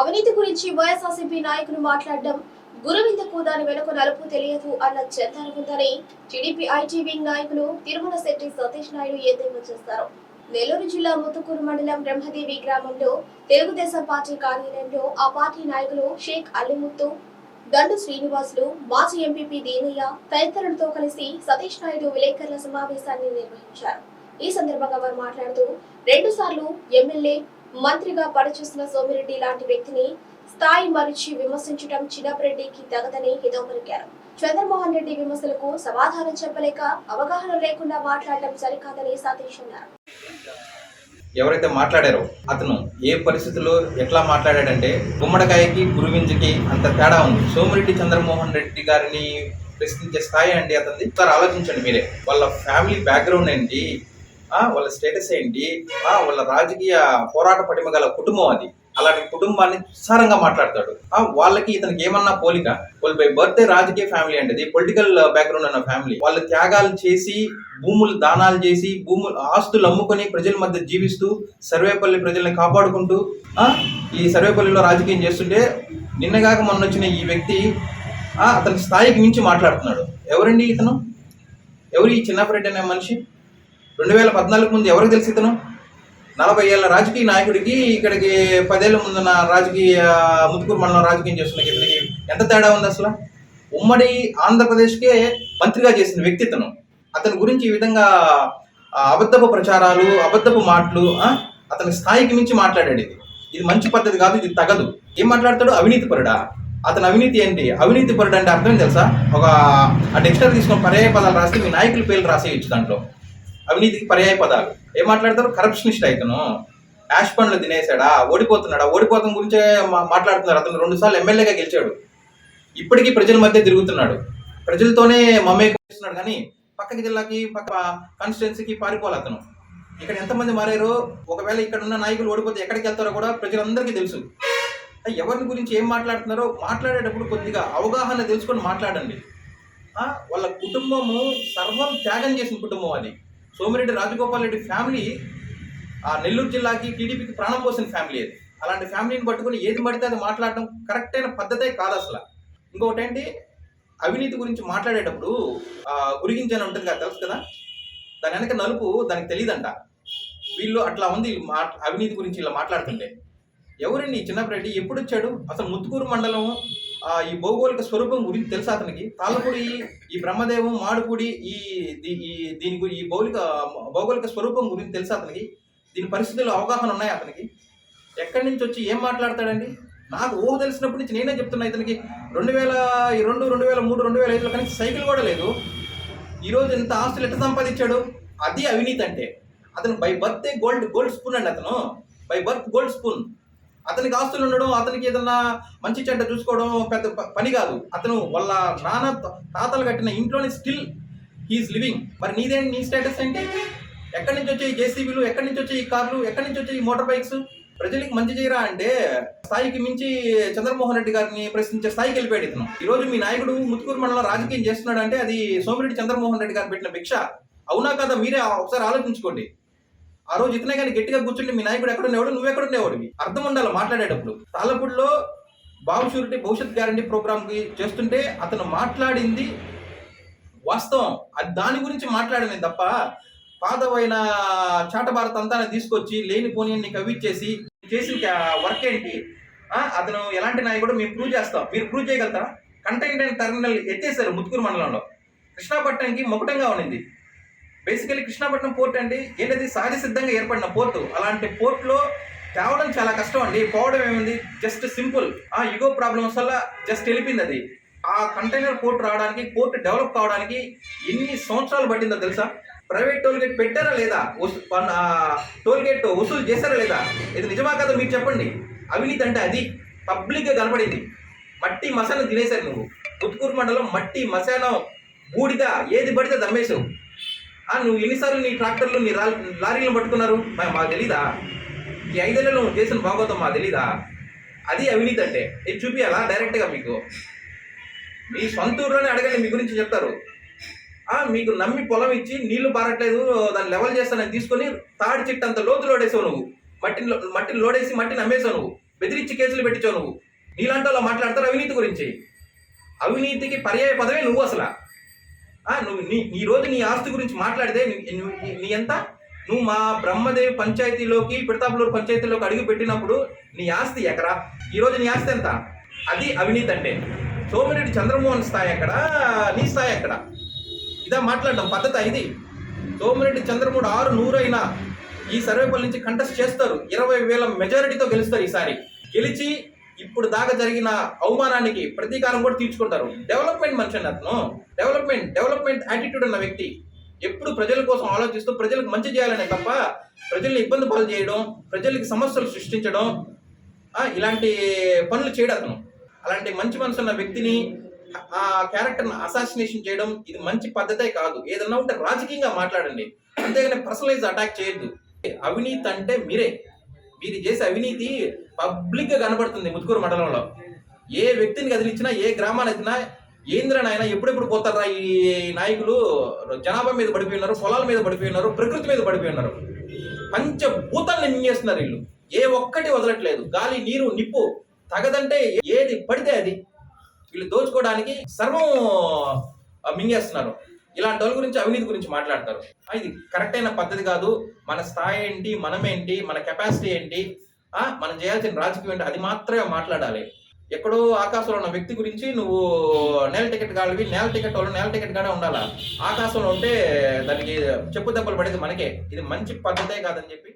అవినీతి గురించి వైఎస్ఆర్సీపీ నాయకులు మాట్లాడడం గురువిందకు దాని వెనుక నలుపు తెలియదు అన్న చెందనుకుందని టీడీపీ ఐటీ వింగ్ నాయకులు తిరుమల శెట్టి సతీష్ నాయుడు ఎద్దేవా చేస్తారు. నెల్లూరు జిల్లా ముత్తుకూరు మండలం బ్రహ్మదేవి గ్రామంలో తెలుగుదేశం పార్టీ కార్యాలయంలో ఆ పార్టీ నాయకులు షేక్ అల్లిముత్తు దండు శ్రీనివాసులు మాజీ ఎంపీపీ దీనయ్య తదితరులతో కలిసి సతీష్ నాయుడు విలేకరుల సమావేశాన్ని నిర్వహించారు. ఈ సందర్భంగా వారు మాట్లాడుతూ రెండు సార్లు ఎమ్మెల్యే మంత్రిగా పనిచేస్తున్న సోమిరెడ్డి లాంటి వ్యక్తిని స్థాయి మరిచి విమర్శించడం చిన్నపరెడ్డికి తగదని హితవు పలికారు. చంద్రమోహన్ రెడ్డి విమర్శలకు సమాధానం చెప్పలేక అవగాహన లేకుండా మాట్లాడటం సరికాదని సాధించున్నారు ఎవరైతే మాట్లాడారో అతను ఏ పరిస్థితుల్లో ఎట్లా మాట్లాడాడంటే గుమ్మడికాయకి గురువింజకి అంత తేడా ఉంది. సోమిరెడ్డి చంద్రమోహన్ రెడ్డి గారిని ప్రశ్నించే స్థాయి అండి అతనిది. ఒకసారి ఆలోచించండి మీరే. వాళ్ళ ఫ్యామిలీ బ్యాక్గ్రౌండ్ ఏంటి? వాళ్ళ స్టేటస్ ఏంటి? ఆ, వాళ్ళ రాజకీయ పోరాట పటిమ గల కుటుంబం అది. అలాంటి కుటుంబాన్ని సారంగా మాట్లాడతాడు. ఆ, వాళ్ళకి ఇతనికి ఏమన్నా పోలిక? వాళ్ళు బై బర్త్డే రాజకీయ ఫ్యామిలీ అంటే పొలిటికల్ బ్యాక్గ్రౌండ్ అన్న ఫ్యామిలీ వాళ్ళు త్యాగాలు చేసి భూములు దానాలు చేసి భూములు ఆస్తులు అమ్ముకొని ప్రజల మధ్య జీవిస్తూ సర్వేపల్లి ప్రజల్ని కాపాడుకుంటూ ఆ, ఈ సర్వేపల్లిలో రాజకీయం చేస్తుంటే నిన్నగాక మొన్న వచ్చిన ఈ వ్యక్తి అతని స్థాయికి మించి మాట్లాడుతున్నాడు. ఎవరండి ఇతను? ఎవరు ఈ చిన్నపరెడ్డి అనే మనిషి? రెండు వేల పద్నాలుగు ముందు ఎవరికి తెలిసి ఇతను? నలభై ఏళ్ళ రాజకీయ నాయకుడికి ఇక్కడికి పదేళ్ళ ముందున్న రాజకీయ ముత్తుకూరు మండలం రాజకీయం చేస్తున్న ఇతనికి ఎంత తేడా ఉంది అసలు? ఉమ్మడి ఆంధ్రప్రదేశ్కే మంత్రిగా చేసిన వ్యక్తి ఇతను. అతని గురించి ఈ విధంగా అబద్ధపు ప్రచారాలు అబద్ధపు మాటలు అతని స్థాయికి మించి మాట్లాడాడు ఇది ఇది మంచి పద్ధతి కాదు ఇది తగదు. ఏం మాట్లాడతాడు? అవినీతి పరుడా. అతని అవినీతి ఏంటి? అవినీతి పరుడు అంటే అర్థం తెలుసా? ఒక ఆ డిక్షనరీ తీసుకొని పర్యాయ పదాలు రాస్తే మీ నాయకుల పేర్లు రాసేయచ్చు దాంట్లో. అవినీతికి పర్యాయ పదాలు. ఏం మాట్లాడతారు? కరప్షనిస్ట్ అయితను యాష్ పండ్లు తినేసాడా ఓడిపోతున్నాడా? ఓడిపోతాం గురించే మా- మాట్లాడుతున్నారు. అతను రెండు సార్లు ఎమ్మెల్యేగా గెలిచాడు. ఇప్పటికీ ప్రజల మధ్య తిరుగుతున్నాడు. ప్రజలతోనే మమ్మేస్తున్నాడు కానీ పక్కకి జిల్లాకి పక్క కాన్స్టిట్యున్సీకి పారిపోవాలి అతను. ఇక్కడ ఎంతమంది మారారో ఒకవేళ ఇక్కడ ఉన్న నాయకులు ఓడిపోతే ఎక్కడికి వెళ్తారో కూడా ప్రజలందరికీ తెలుసు. ఎవరిని గురించి ఏం మాట్లాడుతున్నారో మాట్లాడేటప్పుడు కొద్దిగా అవగాహన తెలుసుకొని మాట్లాడండి. వాళ్ళ కుటుంబము సర్వం త్యాగం చేసిన కుటుంబం అది. సోమిరెడ్డి రాజగోపాల్ రెడ్డి ఫ్యామిలీ ఆ నెల్లూరు జిల్లాకి టీడీపీకి ప్రాణం పోసిన ఫ్యామిలీ అది. అలాంటి ఫ్యామిలీని పట్టుకుని ఏది పడితే అది మాట్లాడడం కరెక్ట్ అయిన పద్ధతే కాదు అసలు. ఇంకొకటి ఏంటి అవినీతి గురించి మాట్లాడేటప్పుడు ఆ, అని ఉంటుంది కదా తెలుసు కదా? దాని వెనక నలుపు దానికి తెలియదంట వీళ్ళు అట్లా ఉంది మా అవినీతి గురించి ఇలా మాట్లాడుతుంటే. ఎవరండి చిన్నప్పటి ఎప్పుడు వచ్చాడు అసలు ముత్తుకూరు మండలం ఈ భౌగోళిక స్వరూపం గురించి తెలుసా అతనికి? తాళ్ళపూడి ఈ బ్రహ్మదేవం మాడుపూడి ఈ ఈ దీని గురి ఈ భౌగోళిక భౌగోళిక స్వరూపం గురించి తెలుసా అతనికి? దీని పరిస్థితుల్లో అవగాహన ఉన్నాయి అతనికి? ఎక్కడి నుంచి వచ్చి ఏం మాట్లాడతాడండి? నాకు ఊహ తెలిసినప్పటి నుంచి నేనే చెప్తున్నా ఇతనికి. రెండు వేల రెండు రెండు వేల మూడు రెండు వేల ఐదులో కనీసం సైకిల్ కూడా లేదు. ఈరోజు ఇంత ఆస్తులు ఎట్లా సంపాదించాడు? అది అవినీతి అంటే. అతను by birth gold gold spoon అండి అతను. By birth gold spoon. అతనికి ఆస్తులు ఉండడం అతనికి ఏదన్నా మంచి చెడ్డ చూసుకోవడం పెద్ద ప- పని కాదు. అతను వాళ్ళ నాన్న తాతలు కట్టిన ఇంట్లోనే స్టిల్ హీఈస్ లివింగ్. మరి నీదేంటి నీ స్టేటస్ ఏంటి? ఎక్కడి నుంచి వచ్చే ఈ జేసీబీలు? ఎక్కడి నుంచి వచ్చే ఈ కార్లు? ఎక్కడి నుంచి వచ్చే ఈ మోటార్ బైక్స్? ప్రజలకు మంచి చేయరా అంటే స్థాయికి మించి చంద్రమోహన్ రెడ్డి గారిని ప్రశ్నించే స్థాయికి వెళ్ళిపోయాడు ఇతను. ఈ రోజు మీ నాయకుడు ముత్తుకూరు మండలం రాజకీయం చేస్తున్నాడు అంటే అది సోమిరెడ్డి చంద్రమోహన్ రెడ్డి గారు పెట్టిన భిక్ష. అవునా కదా? మీరే ఒకసారి ఆలోచించుకోండి. ఆ రోజు ఇతనే కానీ గట్టిగా కూర్చుంటే మీ నాయకుడు ఎక్కడ ఉండేవాడు? నువ్వు ఎక్కడ ఉండేవాడివి? అర్థం ఉండాలి మాట్లాడేటప్పుడు. తాళ్ళపూడిలో బాబు షూరిటీ భవిష్యత్ గ్యారంటీ ప్రోగ్రామ్కి చేస్తుంటే అతను మాట్లాడింది వాస్తవం. అది దాని గురించి మాట్లాడనే తప్ప పాతవైన చాటభారత్ అంతా తీసుకొచ్చి లేనిపోని నీకు కవిచ్చేసి చేసిన వర్క్ ఏంటి? అతను ఎలాంటి నాయకుడు మేము ప్రూవ్ చేస్తాం. మీరు ప్రూవ్ చేయగలుగుతారా? కంటైన్మెంట్ టెర్మినల్ ఎత్తేసారు ముత్తుకూరు మండలంలో. కృష్ణాపట్నంకి మొకటంగా ఉండింది బేసికలీ కృష్ణాపట్నం పోర్ట్ అండి. ఏంటది? సహజ సిద్ధంగా ఏర్పడిన పోర్టు. అలాంటి పోర్ట్లో తేవడం చాలా కష్టం అండి. పోవడం ఏముంది? Just simple. ఆ యుగో ప్రాబ్లమ్స్ వల్ల జస్ట్ వెళ్ళిపోయింది అది. ఆ కంటైనర్ పోర్ట్ రావడానికి పోర్ట్ డెవలప్ కావడానికి ఎన్ని సంవత్సరాలు పట్టిందో తెలుసా? ప్రైవేట్ టోల్ గేట్ పెట్టారా లేదా? వసూ- టోల్ గేట్ వసూలు చేశారా లేదా? ఇది నిజమా కదా మీరు చెప్పండి. అవినీతి అంటే అది. పబ్లిక్గా కనపడింది. మట్టి మసాను తినేశారు నువ్వు. ఉత్కూరు మండలం మట్టి మసానం బూడిద. ఏది పడితే దమ్మేశావు నువ్వు ఎన్నిసార్లు నీ ట్రాక్టర్లు నీ రా- లారీలను పట్టుకున్నారు? మా- మాకు తెలీదా? ఈ ఐదేళ్ళలో నువ్వు చేసిన భాగవతం మాకు తెలీదా? అది అవినీతి అంటే. ఇది చూపించాలా డైరెక్ట్గా మీకు. మీ సొంత ఊర్లోనే అడగండి మీ గురించి చెప్తారు. మీకు నమ్మి పొలం ఇచ్చి నీళ్ళు పారట్లేదు దాన్ని లెవెల్ చేస్తానని తీసుకొని తాడి చెట్టు అంత లోతు లోడేసావు నువ్వు. మట్టిని మట్టిని లోడేసి మట్టిని అమ్మేసావు నువ్వు. బెదిరించి కేసులు పెట్టించావు నువ్వు. నీలాంటి వాళ్ళు మాట్లాడతారు అవినీతి గురించి. అవినీతికి పర్యాయ పదమే నువ్వు అసలు. నువ్వు నీ ఈ రోజు నీ ఆస్తి గురించి మాట్లాడితే నీ- ఎంత? నువ్వు మా బ్రహ్మదేవి పంచాయతీలోకి పిడతాపులూరు పంచాయతీలోకి అడుగు పెట్టినప్పుడు నీ ఆస్తి ఎకరా ఈరోజు నీ ఆస్తి ఎంత? అది అవినీతి అంటే. సోమిరెడ్డి చంద్రమోహన్ స్థాయి ఎక్కడ? నీ స్థాయి ఎక్కడ? ఇదా మాట్లాడడం పద్ధతి ఇది. సోమిరెడ్డి చంద్రమూడు ఆరు నూరైనా ఈ సర్వేపల్లి నుంచి కంటెస్ట్ చేస్తారు. ఇరవై వేల మెజారిటీతో గెలుస్తారు ఈసారి. గెలిచి ఇప్పుడు దాకా జరిగిన అవమానానికి ప్రతీకారం కూడా తీర్చుకుంటారు. డెవలప్మెంట్ మనిషి అండి అతను. డెవలప్మెంట్ డెవలప్మెంట్ యాటిట్యూడ్ ఉన్న వ్యక్తి. ఎప్పుడు ప్రజల కోసం ఆలోచిస్తూ ప్రజలకు మంచి చేయాలనే తప్ప ప్రజల్ని ఇబ్బంది పాలు చేయడం ప్రజలకి సమస్యలు సృష్టించడం ఇలాంటి పనులు చేయడం అతను. అలాంటి మంచి మనసు ఉన్న వ్యక్తిని ఆ క్యారెక్టర్ని అసాసినేషన్ చేయడం ఇది మంచి పద్ధతే కాదు. ఏదన్నా ఉంటే రాజకీయంగా మాట్లాడండి. అంతేగాని పర్సనలైజ్ అటాక్ చేయొద్దు. అవినీతి అంటే మీరే. వీరి చేసే అవినీతి పబ్లిక్గా కనబడుతుంది ముత్తుకూరు మండలంలో. ఏ వ్యక్తిని కదిలించినా ఏ గ్రామాన్ని ఎత్తినా ఏంద్రనైనా ఎప్పుడెప్పుడు పోతారా ఈ నాయకులు? జనాభా మీద పడిపోయి ఉన్నారు పొలాల మీద పడిపోయి ఉన్నారు ప్రకృతి మీద పడిపోయి ఉన్నారు. పంచభూతాన్ని మింగేస్తున్నారు వీళ్ళు. ఏ ఒక్కటి వదలట్లేదు. గాలి నీరు నిప్పు తగదంటే ఏది పడితే అది. వీళ్ళు దోచుకోవడానికి సర్వం మింగేస్తున్నారు. ఇలాంటి వాళ్ళ గురించి అవినీతి గురించి మాట్లాడతారు. ఇది కరెక్ట్ అయిన పద్ధతి కాదు. మన స్థాయి ఏంటి మనమేంటి మన కెపాసిటీ ఏంటి ఆ, మనం చేయాల్సిన రాజకీయం ఏంటి అది మాత్రమే మాట్లాడాలి. ఎక్కడో ఆకాశంలో ఉన్న వ్యక్తి గురించి నువ్వు నేల టికెట్ కావాలి నేల టికెట్ వాళ్ళు నేల టికెట్ కాడే ఉండాలా? ఆకాశంలో ఉంటే దానికి చెప్పు దెబ్బలు పడేది మనకే. ఇది మంచి పద్ధతే కాదని చెప్పి